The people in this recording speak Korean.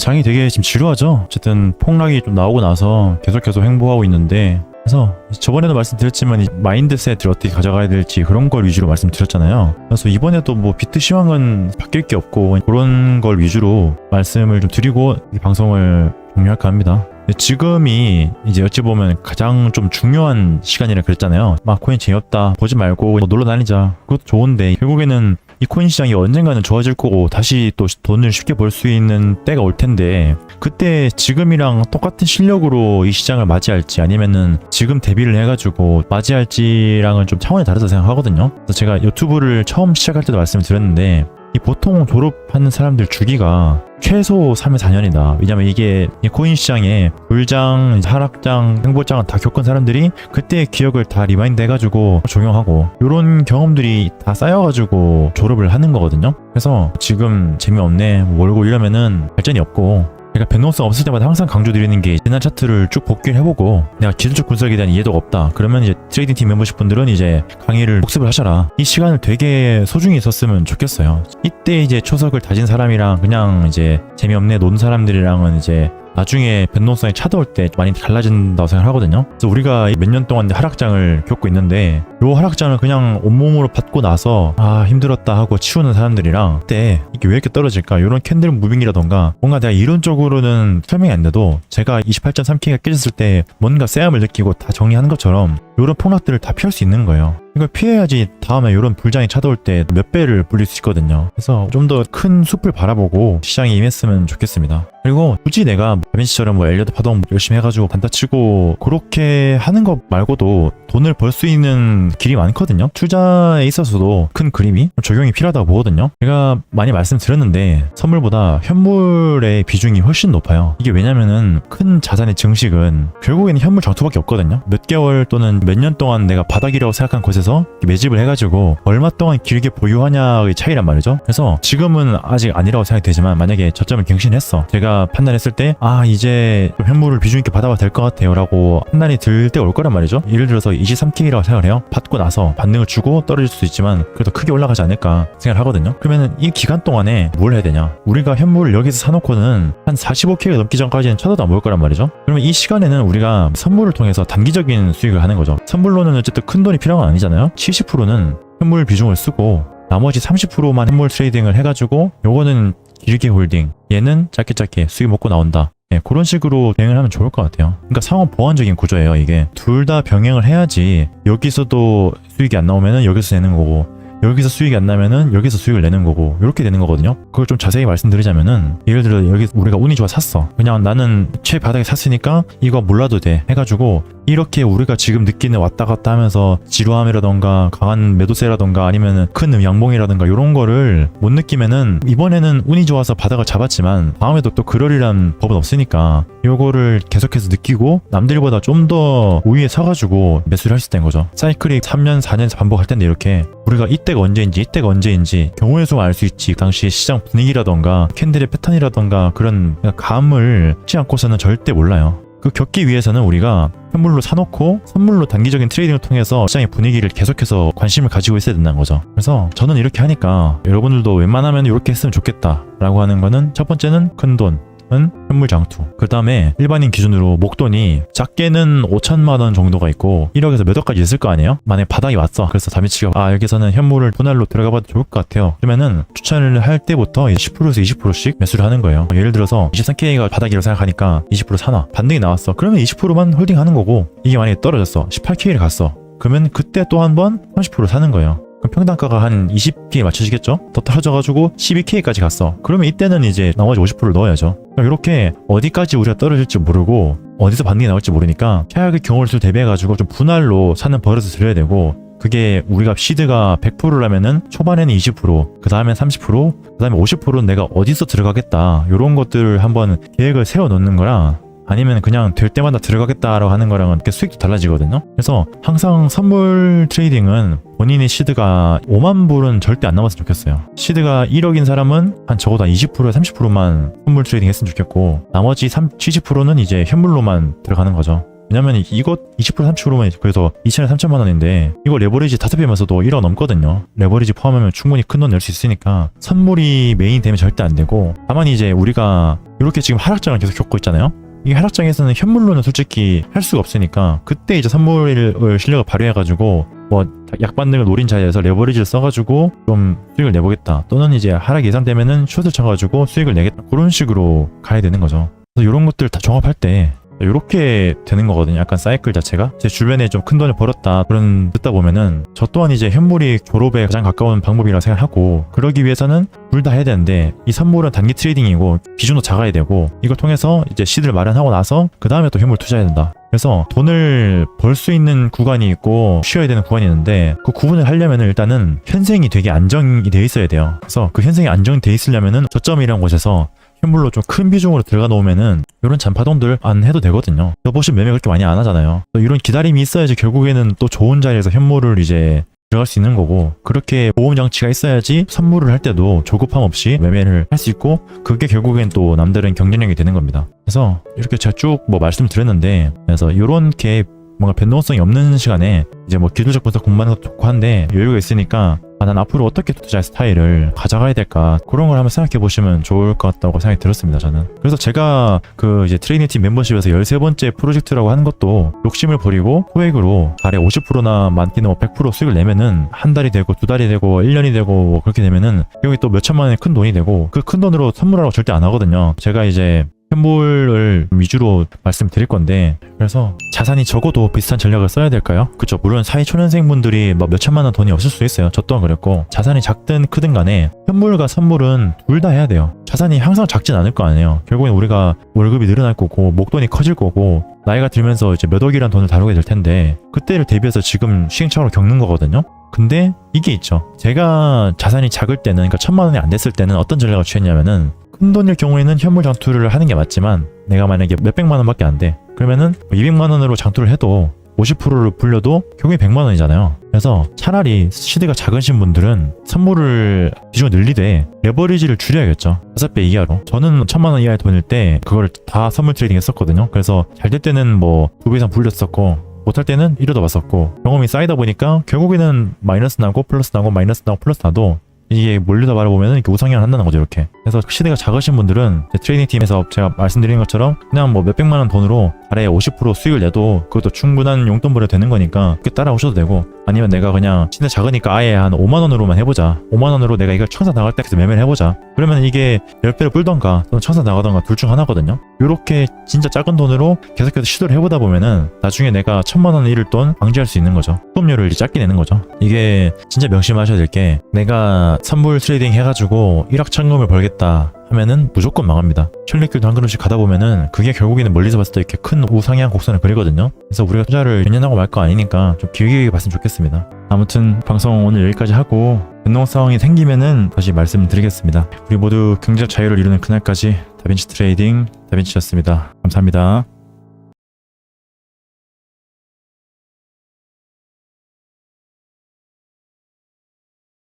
장이 되게 지금 지루하죠. 어쨌든 폭락이 좀 나오고 나서 계속 계속 행보하고 있는데 그래서 저번에도 말씀드렸지만 이 마인드셋을 어떻게 가져가야 될지 그런 걸 위주로 말씀드렸잖아요. 그래서 이번에도 뭐 비트 시황은 바뀔 게 없고 그런 걸 위주로 말씀을 좀 드리고 이 방송을 종료할까 합니다. 지금이 이제 어찌 보면 가장 좀 중요한 시간이라 그랬잖아요. 막 코인 재미없다 보지 말고 뭐 놀러 다니자 그것도 좋은데 결국에는 이 코인 시장이 언젠가는 좋아질 거고 다시 또 돈을 쉽게 벌 수 있는 때가 올 텐데 그때 지금이랑 똑같은 실력으로 이 시장을 맞이할지 아니면은 지금 대비를 해가지고 맞이할지랑은 좀 차원이 다르다 생각하거든요. 그래서 제가 유튜브를 처음 시작할 때도 말씀을 드렸는데 이 보통 졸업하는 사람들 주기가 최소 3에 4년이다. 왜냐면 이게 이 코인 시장에 불장, 하락장, 행보장을 다 겪은 사람들이 그때의 기억을 다 리마인드 해가지고 적용하고 이런 경험들이 다 쌓여가지고 졸업을 하는 거거든요. 그래서 지금 재미없네, 뭐 몰고 이러면은 발전이 없고 제가 변동성 없을 때마다 항상 강조드리는 게 지난 차트를 쭉 복귀를 해보고 내가 기술적 분석에 대한 이해도가 없다. 그러면 이제 트레이딩 팀 멤버십 분들은 이제 강의를 복습을 하셔라. 이 시간을 되게 소중히 있었으면 좋겠어요. 이때 이제 초석을 다진 사람이랑 그냥 이제 재미없네 논 사람들이랑은 이제 나중에 변동성이 차가울 때 많이 달라진다고 생각하거든요. 그래서 우리가 몇 년 동안 하락장을 겪고 있는데 요 하락장을 그냥 온몸으로 받고 나서 아 힘들었다 하고 치우는 사람들이랑 그때 이게 왜 이렇게 떨어질까? 이런 캔들 무빙이라던가 뭔가 내가 이론적으로는 설명이 안 돼도 제가 28.3K가 깨졌을 때 뭔가 쎄함을 느끼고 다 정리하는 것처럼 이런 폭락들을 다 피할 수 있는 거예요. 이걸 피해야지 다음에 이런 불장이 찾아올 때 몇 배를 불릴 수 있거든요. 그래서 좀 더 큰 숲을 바라보고 시장에 임했으면 좋겠습니다. 그리고 굳이 내가 다빈씨처럼 뭐 엘리어드 파동 열심히 해가지고 단타 치고 그렇게 하는 것 말고도 돈을 벌 수 있는 길이 많거든요. 투자에 있어서도 큰 그림이 적용이 필요하다고 보거든요. 제가 많이 말씀드렸는데 선물보다 현물의 비중이 훨씬 높아요. 이게 왜냐면은 큰 자산의 증식은 결국에는 현물 장투밖에 없거든요. 몇 개월 또는 몇년 동안 내가 바닥이라고 생각한 곳에서 매집을 해가지고 얼마 동안 길게 보유하냐의 차이란 말이죠. 그래서 지금은 아직 아니라고 생각이 되지만 만약에 저점을 갱신했어. 제가 판단했을 때 아 이제 좀 현물을 비중 있게 받아봐도 될 것 같아요 라고 판단이 들 때 올 거란 말이죠. 예를 들어서 23K라고 생각을 해요. 받고 나서 반등을 주고 떨어질 수도 있지만 그래도 크게 올라가지 않을까 생각을 하거든요. 그러면은 이 기간 동안에 뭘 해야 되냐? 우리가 현물을 여기서 사놓고는 한 45K가 넘기 전까지는 쳐다도 안 볼 거란 말이죠. 그러면 이 시간에는 우리가 선물을 통해서 단기적인 수익을 하는 거죠. 선물로는 어쨌든 큰 돈이 필요한 건 아니잖아요. 70%는 현물 비중을 쓰고 나머지 30%만 현물 트레이딩을 해가지고 요거는 길게 홀딩 얘는 짧게 짧게 수익 먹고 나온다 예, 그런 식으로 병행을 하면 좋을 것 같아요. 그러니까 상호 보완적인 구조예요, 이게. 둘 다 병행을 해야지 여기서도 수익이 안 나오면은 여기서 내는 거고 여기서 수익이 안 나면은 여기서 수익을 내는 거고 이렇게 되는 거거든요. 그걸 좀 자세히 말씀드리자면은 예를 들어 여기 우리가 운이 좋아 샀어. 그냥 나는 최 바닥에 샀으니까 이거 몰라도 돼 해가지고 이렇게 우리가 지금 느끼는 왔다 갔다 하면서 지루함이라던가 강한 매도세라던가 아니면은 큰 양봉이라던가 이런 거를 못 느끼면은 이번에는 운이 좋아서 바닥을 잡았지만 다음에도 또 그러리란 법은 없으니까 요거를 계속해서 느끼고 남들보다 좀 더 우위에 서가지고 매수를 할수 있다는 거죠. 사이클이 3년 4년에서 반복할 텐데 이렇게 우리가 이때가 언제인지 이때가 언제인지 경우의 수만 알 수 있지 당시 시장 분위기라던가 캔들의 패턴이라던가 그런 감을 찾지 않고서는 절대 몰라요. 그 겪기 위해서는 우리가 현물로 사놓고 선물로 단기적인 트레이딩을 통해서 시장의 분위기를 계속해서 관심을 가지고 있어야 된다는 거죠. 그래서 저는 이렇게 하니까 여러분들도 웬만하면 이렇게 했으면 좋겠다 라고 하는 거는 첫 번째는 큰 돈. 은 현물 장투. 그 다음에 일반인 기준으로 목돈이 작게는 5천만 원 정도가 있고 1억에서 몇 억까지 있을 거 아니에요? 만약에 바닥이 왔어. 그래서 다미치가 아 여기서는 현물을 분할로 들어가 봐도 좋을 것 같아요. 그러면은 추천을 할 때부터 10%에서 20%씩 매수를 하는 거예요. 예를 들어서 23K가 바닥이라고 생각하니까 20% 사놔. 반등이 나왔어. 그러면 20%만 홀딩하는 거고 이게 만약에 떨어졌어. 18K를 갔어. 그러면 그때 또 한 번 30% 사는 거예요. 그럼 평단가가 한 20K 맞춰지겠죠? 더 떨어져가지고 12K까지 갔어. 그러면 이때는 이제 나머지 50%를 넣어야죠. 이렇게 어디까지 우리가 떨어질지 모르고 어디서 반등이 나올지 모르니까 최악의 경우를 수 대비해가지고 좀 분할로 사는 버릇을 들여야 되고 그게 우리가 시드가 100%라면은 초반에는 20%, 그 다음에 30%, 그 다음에 50%는 내가 어디서 들어가겠다. 이런 것들을 한번 계획을 세워 놓는 거랑 아니면 그냥 될 때마다 들어가겠다라고 하는 거랑은 수익도 달라지거든요. 그래서 항상 선물 트레이딩은 본인의 시드가 5만 불은 절대 안 남았으면 좋겠어요. 시드가 1억인 사람은 한 적어도 한 20%에 30%만 선물 트레이딩 했으면 좋겠고 나머지 3, 70%는 이제 현물로만 들어가는 거죠. 왜냐면 이- 이거 20% 30%면 그래서 2천에 3천만 원인데 이거 레버리지 5배면서도 1억 넘거든요. 레버리지 포함하면 충분히 큰 돈 낼 수 있으니까 선물이 메인 되면 절대 안 되고 다만 이제 우리가 이렇게 지금 하락장을 계속 겪고 있잖아요. 이 하락장에서는 현물로는 솔직히 할 수가 없으니까 그때 이제 선물을 실력을 발휘해가지고 뭐 약반등을 노린 자리에서 레버리지를 써가지고 좀 수익을 내보겠다 또는 이제 하락 예상되면은 숏을 쳐가지고 수익을 내겠다 그런 식으로 가야 되는 거죠. 그래서 이런 것들 다 종합할 때 이렇게 되는 거거든요. 약간 사이클 자체가 제 주변에 좀 큰 돈을 벌었다 그런 듣다 보면은 저 또한 이제 현물이 졸업에 가장 가까운 방법이라고 생각하고 그러기 위해서는 둘 다 해야 되는데 이 선물은 단기 트레이딩이고 비중도 작아야 되고 이걸 통해서 이제 시드를 마련하고 나서 그 다음에 또 현물 투자해야 된다. 그래서 돈을 벌 수 있는 구간이 있고 쉬어야 되는 구간이 있는데 그 구분을 하려면은 일단은 현생이 되게 안정이 돼 있어야 돼요. 그래서 그 현생이 안정돼 있으려면은 저점이라는 곳에서 현물로 좀 큰 비중으로 들어가 놓으면은 이런 잔파동들 안 해도 되거든요. 여보시 매매 그렇게 많이 안 하잖아요. 이런 기다림이 있어야지 결국에는 또 좋은 자리에서 현물을 이제 들어갈 수 있는 거고 그렇게 보험 장치가 있어야지 선물을 할 때도 조급함 없이 매매를 할 수 있고 그게 결국엔 또 남들은 경쟁력이 되는 겁니다. 그래서 이렇게 제가 쭉 뭐 말씀을 드렸는데 그래서 이렇게 뭔가 변동성이 없는 시간에 이제 뭐 기술적 분석 공부하는 것도 좋고 한데 여유가 있으니까 아, 난 앞으로 어떻게 투자 스타일을 가져가야 될까? 그런 걸 한번 생각해 보시면 좋을 것 같다고 생각이 들었습니다 저는. 그래서 제가 그 이제 트레이닝 팀 멤버십에서 13번째 프로젝트라고 하는 것도 욕심을 버리고 소액으로 달에 50%나 많게는 뭐100% 수익을 내면은 한 달이 되고 두 달이 되고 1년이 되고 뭐 그렇게 되면은 여기 또 몇 천만 원의 큰 돈이 되고 그 큰 돈으로 선물하라고 절대 안 하거든요. 제가 이제 현물을 위주로 말씀드릴 건데 그래서 자산이 적어도 비슷한 전략을 써야 될까요? 그쵸. 물론 사회 초년생 분들이 뭐 몇천만 원 돈이 없을 수 있어요. 저 또한 그랬고 자산이 작든 크든 간에 현물과 선물은 둘 다 해야 돼요. 자산이 항상 작진 않을 거 아니에요. 결국엔 우리가 월급이 늘어날 거고 목돈이 커질 거고 나이가 들면서 이제 몇 억이란 돈을 다루게 될 텐데 그때를 대비해서 지금 시행착오를 겪는 거거든요. 근데 이게 있죠. 제가 자산이 작을 때는 그러니까 천만 원이 안 됐을 때는 어떤 전략을 취했냐면은 큰 돈일 경우에는 현물 장투를 하는 게 맞지만 내가 만약에 몇백만 원밖에 안 돼. 그러면은 200만 원으로 장투를 해도 50%를 불려도 결국에 100만 원이잖아요. 그래서 차라리 시대가 작으신 분들은 선물을 비중을 늘리되 레버리지를 줄여야겠죠. 5배 이하로. 저는 천만 원 이하의 돈일 때 그걸 다 선물 트레이딩 했었거든요. 그래서 잘 될 때는 뭐두배 이상 불렸었고 못할 때는 이러다 봤었고 경험이 쌓이다 보니까 결국에는 마이너스 나고 플러스 나고 마이너스 나고 플러스 나도 이게 몰리다 바라보면 이렇게 우상향을 한다는 거죠 이렇게. 그래서 시대가 작으신 분들은 트레이닝 팀에서 제가 말씀드린 것처럼 그냥 뭐 몇백만 원 돈으로 달에 50% 수익을 내도 그것도 충분한 용돈벌이 되는 거니까 그렇게 따라오셔도 되고 아니면 내가 그냥 시대 작으니까 아예 한 5만 원으로만 해보자. 5만 원으로 내가 이걸 청사 나갈 때 매매를 해보자. 그러면 이게 10배를 불던가 또는 청사 나가던가 둘 중 하나거든요. 이렇게 진짜 작은 돈으로 계속해서 시도를 해보다 보면은 나중에 내가 천만 원 잃을 돈 방지할 수 있는 거죠. 수업료를 작게 내는 거죠. 이게 진짜 명심하셔야 될 게 내가 선물 트레이딩 해가지고 1억 천금을 벌겠다 하면은 무조건 망합니다. 천리길도 한 걸음씩 가다 보면은 그게 결국에는 멀리서 봤을 때 이렇게 큰 우상향 곡선을 그리거든요. 그래서 우리가 투자를 연연하고 말 거 아니니까 좀 길게 봤으면 좋겠습니다. 아무튼 방송 오늘 여기까지 하고 변동 상황이 생기면은 다시 말씀드리겠습니다. 우리 모두 경제적 자유를 이루는 그날까지 다빈치 트레이딩 다빈치였습니다. 감사합니다.